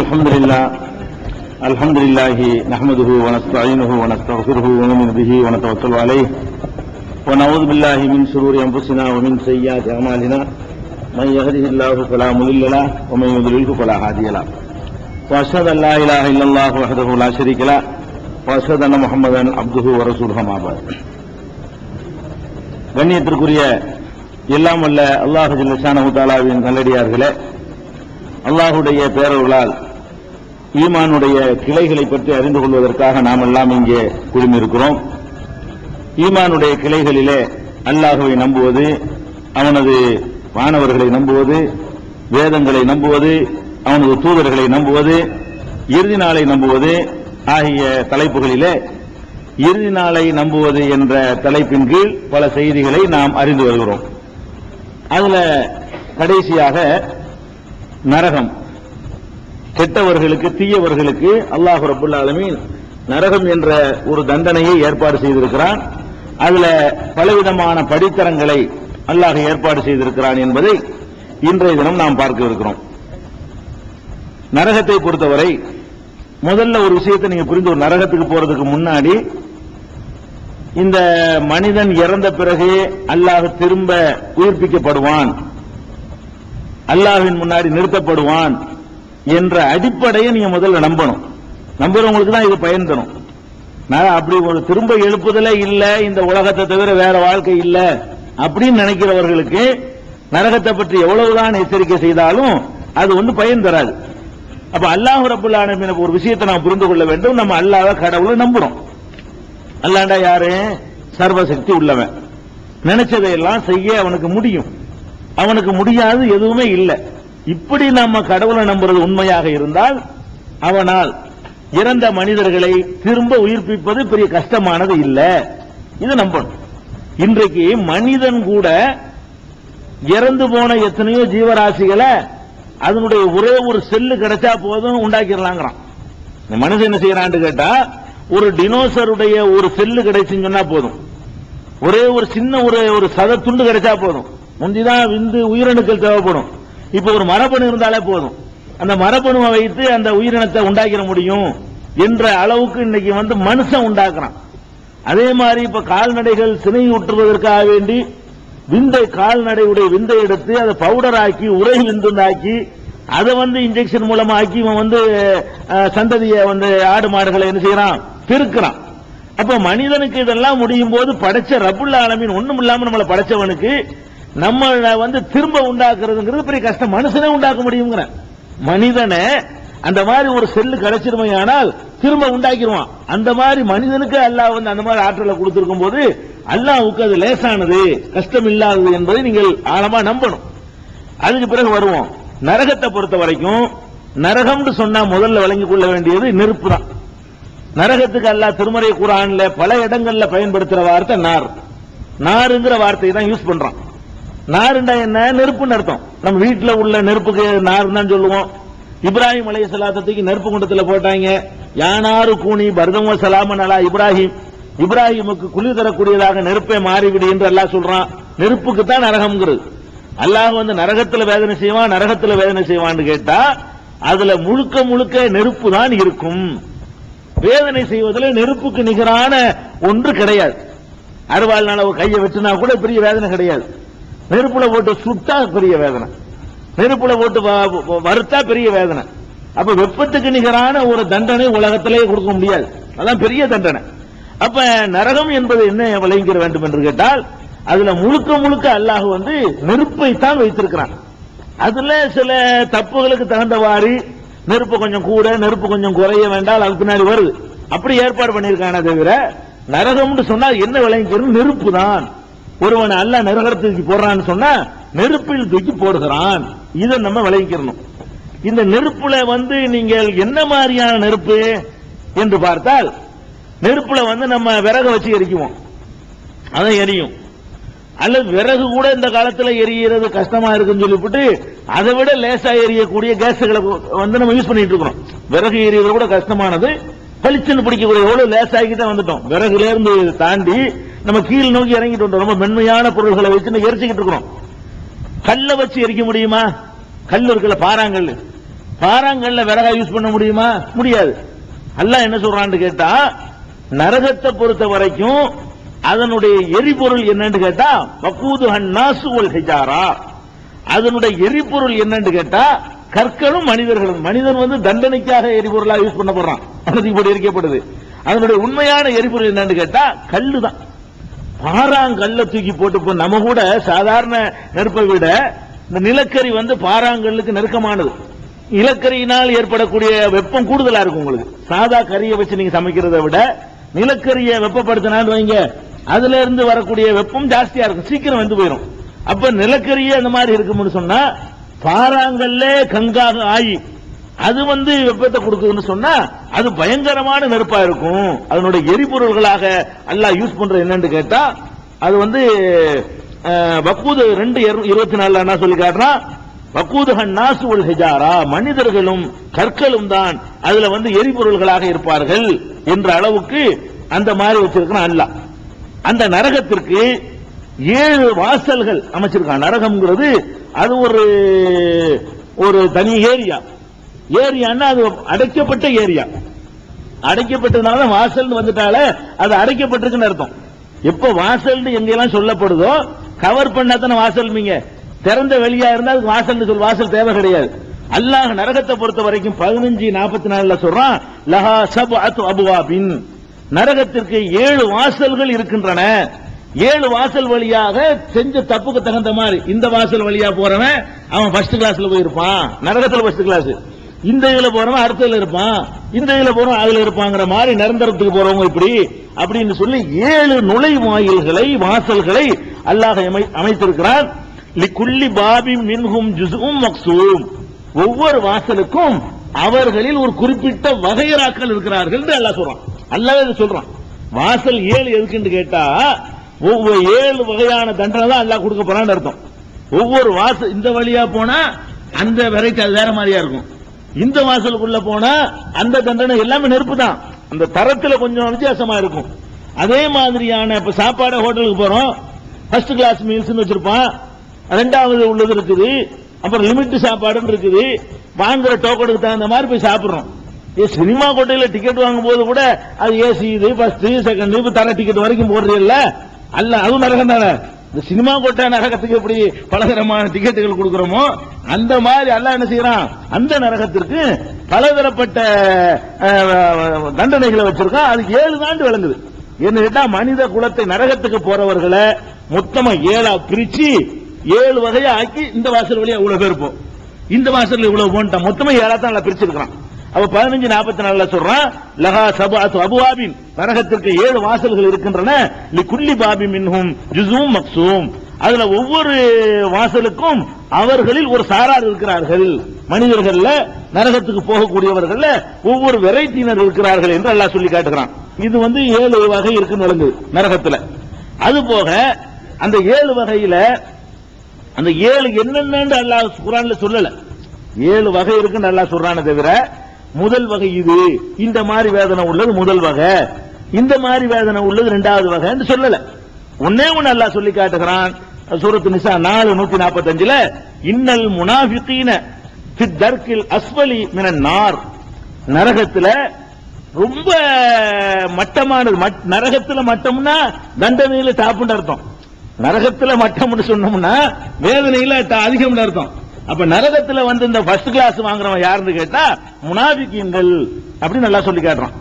الحمد لله الحمد لله نحمده ونستعينه ونستغفره ونؤمن به ونتوكل عليه ونعوذ بالله من شرور انفسنا ومن سيئات اعمالنا من يهده الله فلا مضل له ومن يضلله فلا هادي له واشهد ان لا اله الا الله وحده لا شريك له واشهد ان محمدا عبده ورسوله ما بعد கண்ணியத்திற்குரிய எல்லாம் வல்ல அல்லாஹு ஜல்லஷானஹு தாலாவின் நல்லடியார்களே அல்லாஹுடைய பேரர்களால் ஈமானுடைய கிளைகளை பற்றி அறிந்து கொள்வதற்காக நாம் எல்லாம் இங்கே குழுமியிருக்கிறோம் ஈமானுடைய கிளைகளிலே அல்லாஹுவை நம்புவது அவனது மாணவர்களை நம்புவது வேதங்களை நம்புவது அவனது தூதர்களை நம்புவது இறுதி நாளை நம்புவது ஆகிய தலைப்புகளிலே இறுதி நாளை நம்புவது என்ற தலைப்பின் கீழ் பல செய்திகளை நாம் அறிந்து வருகிறோம். அதுல கடைசியாக நரகம். கெட்டவர்களுக்கு தீயவர்களுக்கு அல்லாஹ் ரபுல் ஆலமீன் நரகம் என்ற ஒரு தண்டனையை ஏற்பாடு செய்திருக்கிறான். அதுல பலவிதமான படித்தரங்களை அல்லாஹ் ஏற்பாடு செய்திருக்கிறான் என்பதை இன்றைய தினம் நாம் பார்க்க இருக்கிறோம். நரகத்தை பொறுத்தவரை முதல்ல ஒரு விஷயத்தை நீங்க புரிந்து ஒரு நரகத்துக்கு போறதுக்கு முன்னாடி இந்த மனிதன் இறந்த பிறகு அல்லாஹ் திரும்ப உயிர்ப்பிக்கப்படுவான். அல்லாஹின் முன்னாடி நிறுத்தப்படுவான். என்ற அடிப்படையை நீங்க முதல்ல நம்பணும். நம்புறவங்களுக்கு தான் இது பயன் தரும். அப்படி ஒரு திரும்ப எழுப்புதலே இல்ல இந்த உலகத்தை தவிர வேற வாழ்க்கை இல்ல அப்படின்னு நினைக்கிறவர்களுக்கு நரகத்தை பற்றி எவ்வளவுதான் எச்சரிக்கை செய்தாலும் அது வந்து பயன் தராது. அப்ப அல்லாஹ் ரபுல் ஒரு விஷயத்தை நாம் புரிந்து கொள்ள வேண்டும். நம்ம அல்லாஹ் கடவுளை நம்புறோம். அல்லாண்டா யாரு? சர்வசக்தி உள்ளவன். நினைச்சதையெல்லாம் செய்ய அவனுக்கு முடியும். அவனுக்கு முடியாது எதுவுமே இல்லை. இப்படி நம்ம கடவுளை நம்புறது உண்மையாக இருந்தால் அவனால் இறந்த மனிதர்களை திரும்ப உயிர்ப்பிப்பது பெரிய கஷ்டமானது இல்லை. இது நம்பணும். இன்றைக்கு மனிதன் கூட இறந்து போன எத்தனையோ ஜீவராசிகளை அதனுடைய ஒரே ஒரு செல்லு கிடைச்சா போதும் உண்டாக்கிடலாங்கிறான். இந்த மனுஷன் என்ன செய்யறான்னு கேட்டா ஒரு டினோசருடைய ஒரு செல்லு கிடைச்சுன்னு சொன்னா போதும். ஒரே ஒரு சின்ன ஒரு ஒரு சத துண்டு கிடைச்சா போதும். முந்திதான் விந்து உயிரணுக்கள் தேவைப்படும். இப்ப ஒரு மரபணு இருந்தாலே போதும். அந்த மரபணுவை வைத்து அந்த உயிரினத்தை உண்டாக்கிட முடியும் என்ற அளவுக்கு இன்னைக்கு வந்து மனுஷன் உண்டாக்குறான். அதே மாதிரி இப்ப கால்நடைகள் சினை ஊற்றுவதற்காக வேண்டி விந்தை கால்நடையுடைய விந்தை எடுத்து அதை பவுடர் ஆக்கி உரை விந்துண்டாக்கி அதை வந்து இன்ஜெக்ஷன் மூலமா ஆக்கி இவன் வந்து சந்ததியை வந்து ஆடு மாடுகளை என்ன செய்யறான்? பெருக்கிறான். அப்ப மனிதனுக்கு இதெல்லாம் முடியும் போது படைச்ச ரபுல்ல ஆலமீன் ஒண்ணும் இல்லாம நம்மளை படைச்சவனுக்கு நம்ம வந்து திரும்ப உண்டாக்குறதுங்கிறது பெரிய கஷ்டம். மனுஷனே உண்டாக்க முடியுங்கிற. மனிதனை அந்த மாதிரி ஒரு செல்லு கிடைச்சிருமையானால் திரும்ப உண்டாக்கிடுவான் அந்த மாதிரி மனிதனுக்கு அல்லாஹ் வந்து அந்த மாதிரி ஆற்றலை கொடுத்திருக்கும் போது அல்லாஹ்வுக்கு அது லேசானது கஷ்டம் இல்லாதது என்பதை நீங்கள் ஆழமா நம்பணும். அதுக்கு பிறகு வருவோம். நரகத்தை பொறுத்த வரைக்கும் நரகம்னு சொன்னா முதல்ல விளங்கிக் கொள்ள வேண்டியது நெருப்பு தான். நரகத்துக்கு அல்லா திருமறை குரான்ல பல இடங்கள்ல பயன்படுத்துற வார்த்தை நார். நாருங்கிற வார்த்தையை தான் யூஸ் பண்றான். நாருண்டா என்ன? நெருப்புன்னு அர்த்தம். நம்ம வீட்டுல உள்ள நெருப்புக்கு நார் தான் சொல்லுவோம். இப்ராஹிம் அலைய சலாத்தத்துக்கு நெருப்பு குண்டத்துல போட்டாங்க. யானாறு கூனி பர்தம சலாமன் அலா இப்ராஹிம். இப்ராஹிமுக்கு குளிர் தரக்கூடியதாக நெருப்பை மாறிவிடு என்று அல்லாஹ் சொல்றான். நெருப்புக்கு தான் நரகம்ங்கிறது. அல்லாஹ் வந்து நரகத்துல வேதனை செய்வான் நரகத்துல வேதனை செய்வான்னு கேட்டா அதுல முழுக்க முழுக்க நெருப்பு தான் இருக்கும். வேதனை செய்வதில் நெருப்புக்கு நிகரான ஒன்று கிடையாது. அறுவாள்னால ஒரு கையை வெட்டினா கூட பெரிய வேதனை கிடையாது. நெருப்புல போட்டு சுட்டா பெரிய வேதனை. நெருப்புல போட்டு வ- வறுத்தா பெரிய வேதனை. அப்ப வெப்பத்துக்கு நிகரான ஒரு தண்டனை உலகத்திலேயே கொடுக்க முடியாது. அதான் பெரிய தண்டனை. அப்ப நரகம் என்பது என்ன விளைங்கிற வேண்டும் என்று கேட்டால் அதுல முழுக்க முழுக்க அல்லாஹ் வந்து நெருப்பை தான் வைத்திருக்கிறான். அதுல சில தப்புகளுக்கு தகுந்தவாறு நெருப்பு கொஞ்சம் கூட நெருப்பு கொஞ்சம் குறைய வேண்டாம் அது பின்னாடி வருது. அப்படி ஏற்பாடு பண்ணியிருக்கானே தவிர நரகம்னு சொன்னா என்ன விளங்கிக்கிறது நெருப்பு தான். ஒருவன் அல்ல நரகத்துக்கு போடுறான்னு சொன்னா நெருப்பில் தூக்கி போடுகிறான். இதை நம்ம விளைவிக்கிறணும் இந்த நெருப்புல வந்து நீங்கள் என்ன மாதிரியான நெருப்பு என்று பார்த்தால் நெருப்புல வந்து நம்ம விறகு வச்சு எரிக்குவோம். அதை எரியும். அல்லது விறகு கூட இந்த காலத்தில் எரியறது கஷ்டமா இருக்குன்னு சொல்லிவிட்டு அதை விட லேசா எரியக்கூடிய கேஸுகளை வந்து நம்ம யூஸ் பண்ணிட்டு இருக்கிறோம். விறகு எரியறது கூட கஷ்டமானது. பளிச்சுன்னு பிடிக்கக்கூடிய எவ்வளவு லேசாகிட்டு தான் வந்துட்டோம். விறகுல இருந்து தாண்டி நம்ம கீழ் நோக்கி இறங்கிட்டு வந்தோம். ரொம்ப மென்மையான பொருள்களை வச்சு எரிச்சுக்கிட்டு இருக்கிறோம். கல்லை வச்சு எரிக்க முடியுமா? கல் இருக்குல்ல பாறாங்கல். பாறாங்கல்ல விறகா யூஸ் பண்ண முடியுமா? முடியாது. அல்ல என்ன சொல்றான்னு கேட்டா நரகத்தை பொறுத்த வரைக்கும் அதனுடைய எரிபொருள் என்னன்னு கேட்டா வக்கூது ஹன்னாசு ஒல் ஹிஜாரா. அதனுடைய எரிபொருள் என்னன்னு கேட்டா கற்களும் மனிதர்களும். மனிதன் வந்து தண்டனைக்காக எரிபொருளா யூஸ் பண்ண போறான். அவனுக்கு இப்படி எரிக்கப்படுது. அதனுடைய உண்மையான எரிபொருள் என்னன்னு கேட்டா கல்லு தான் பாறாங்கல்ல தூக்கி போட்டு நம்ம கூட சாதாரண நெருப்பை விட இந்த நிலக்கரி வந்து பாறாங்கல்லுக்கு நெருக்கமானது. நிலக்கரியினால் ஏற்படக்கூடிய வெப்பம் கூடுதலா இருக்கும் உங்களுக்கு. சாதா கறியை வச்சு நீங்க சமைக்கிறதை விட நிலக்கரியை வெப்பப்படுத்தினான்னு வைங்க. அதுல இருந்து வரக்கூடிய வெப்பம் ஜாஸ்தியா இருக்கும். சீக்கிரம் வந்து போயிடும் அப்ப நிலக்கரியே அந்த மாதிரி இருக்கும்னு சொன்னா பாறாங்கல்ல கங்காக ஆயி அது வந்து வெப்பத்தை கொடுக்குதுன்னு சொன்னா அது பயங்கரமான நெருப்பா இருக்கும். அதனுடைய எரிபொருள்களாக அல்லாஹ் யூஸ் பண்றது என்னன்னு கேட்டா அது வந்து அஹ், வக்கூது ரெண்டு இருபத்தி நாலுல என்ன சொல்லி காட்டுறா வக்கூதுகன் நாசு உல் ஹிஜாரா மனிதர்களும் கற்களும் தான் அதுல வந்து எரிபொருள்களாக இருப்பார்கள் என்ற அளவுக்கு அந்த மாதிரி வச்சிருக்கிறான் அல்லாஹ். அந்த நரகத்திற்கு ஏழு வாசல்கள் அமைச்சிருக்கான். நரகம்ங்கிறது அது ஒரு ஒரு தனி ஏரியா. ஏரியான்னா அது அடைக்கப்பட்ட ஏரியா. அடைக்கப்பட்டதுனால வாசல் வந்துட்டால அது அடைக்கப்பட்டிருக்குன்னு அர்த்தம். எப்ப வாசல் எங்கெல்லாம் சொல்லப்படுதோ கவர் பண்ணா தானே வாசல் நீங்க திறந்த வெளியா இருந்தா அதுக்கு வாசல் சொல் வாசல் தேவை கிடையாது. அல்லாஹ் நரகத்தை பொறுத்த வரைக்கும் பதினஞ்சு நாற்பத்தி நாலுல சொல்றான் லஹா சப் அத் அபுவாபின். நரகத்திற்கு ஏழு வாசல்கள் இருக்கின்றன. ஏழு வாசல் வழியாக செஞ்ச தப்புக்கு தகுந்த மாதிரி இந்த வாசல் வழியா போறவன் அவன் ஃபர்ஸ்ட் கிளாஸ்ல போயிருப்பான். நரகத்துல ஃபர்ஸ்ட் கிளாஸ் இந்த இதுல போறவன் அடுத்ததுல இருப்பான். இந்த இதுல போறவன் அதுல இருப்பாங்கிற மாதிரி நிரந்தரத்துக்கு போறவங்க இப்படி. அப்படின்னு சொல்லி ஏழு நுழைவாயில்களை வாசல்களை அல்லாஹ் அமை- அமைத்திருக்கிறான். லிக்குல்லி பாபி மின்ஹும் ஜுசும் மக்சூம். ஒவ்வொரு வாசலுக்கும் அவர்களில் ஒரு குறிப்பிட்ட வகையராக்கள் இருக்கிறார்கள் என்று அல்லாஹ் சொல்றான். அல்லாஹ் சொல்றான். வாசல் ஏழு எதுக்குன்னு கேட்டா ஒவ்வொரு ஏழு வகையான தண்டனை தான் அல்லாஹ் கொடுக்க போறான்னு அர்த்தம். ஒவ்வொரு வாசல் இந்த வழியா போனா அந்த வெரைட்டி அது வேற மாதிரியா இருக்கும். இந்த வாசலுக்குள்ள போனா அந்த தண்டனை எல்லாமே நெருப்பு தான் அந்த தரத்துல கொஞ்சம் வித்தியாசமா இருக்கும். அதே மாதிரியான இப்ப சாப்பாடு ஹோட்டலுக்கு போறோம். ஃபர்ஸ்ட் கிளாஸ் மீல்ஸ் வச்சிருப்பான் ரெண்டாவது உள்ளது இருக்குது. அப்புறம் லிமிட் சாப்பாடுன்னு இருக்குது. வாங்குற டோக்கனுக்கு தகுந்த மாதிரி போய் சாப்பிடுறோம். ஏ சினிமா கோட்டையில டிக்கெட் வாங்கும் போது கூட அது ஏசி இது ஃபர்ஸ்ட் செகண்ட் இப்ப தர டிக்கெட் வரைக்கும் போடுறீல்ல அல்ல அதுவும் நரகம் தானே இந்த சினிமா கோட்டை நரகத்துக்கு எப்படி பலதரமான டிக்கெட்டுகள் கொடுக்கிறோமோ அந்த மாதிரி அல்ல என்ன செய்யறான்? அந்த நரகத்திற்கு பலதரப்பட்ட தண்டனைகளை வச்சிருக்கான் அது ஏழு ஆண்டு விளங்குது. என்ன கேட்டா மனித குலத்தை நரகத்துக்கு போறவர்களை மொத்தமா ஏழா பிரிச்சு ஏழு வகையா ஆக்கி இந்த வாசல் வழியா இவ்வளவு பேர் இந்த வாசல் இவ்வளவு போன்ட்டான். மொத்தமா ஏழா தான் பிரிச்சிருக்கிறான். பிரிச்சிருக்கான் பதினஞ்சு நாற்பத்தி நாலுல சொல்றான் லகா சபாத்து அபுவாபின். நரகத்திற்கு ஏழு வாசல்கள் இருக்கின்றன. குல்லி பாபி மின்ஹும் ஜுசூம் மக்சூம் அதுல ஒவ்வொரு வாசலுக்கும் அவர்களில் ஒரு சாரார் இருக்கிறார்கள். மனிதர்கள்ல நரகத்துக்கு போகக்கூடியவர்கள்ல ஒவ்வொரு வெரைட்டியினர் இருக்கிறார்கள் என்று அல்லாஹ் சொல்லி காட்டுகிறான். இது வந்து ஏழு வகை இருக்குன்னு விளங்குது நரகத்துல. அது போக அந்த ஏழு வகையில அந்த ஏழு என்னென்னு அல்லாஹ் குரான்ல சொல்லல. ஏழு வகை இருக்குன்னு அல்லாஹ் சொல்றானே தவிர முதல் வகை இது. இந்த மாதிரி வேதனை உள்ளது முதல் வகை. இந்த மாதிரி வேதனை உள்ளது ரெண்டாவது வகைன்னு சொல்லல. ஒன்னே ஒன்னு அல்லா சொல்லி காட்டுகிறான். சூரத்து நிசா நாலு நூத்தி நாற்பத்தஞ்சுல இன்னல் முனாஃபிகீன ஃபித் அஸ்வலி மின நார். நரகத்துல ரொம்ப மட்டமானது. மட்- நரகத்துல மட்டம்னா தண்டனையில டாப்னு அர்த்தம். நரகத்துல மட்டம்னு சொன்னோம்னா வேதனையில அதிகம்னு அர்த்தம். அப்ப நரகத்துல வந்து இந்த ஃபர்ஸ்ட் கிளாஸ் வாங்குறவன் யாருன்னு கேட்டா முனாபிக்கீன்கள் அப்படின்னு நல்லா சொல்லி காட்டுறான்.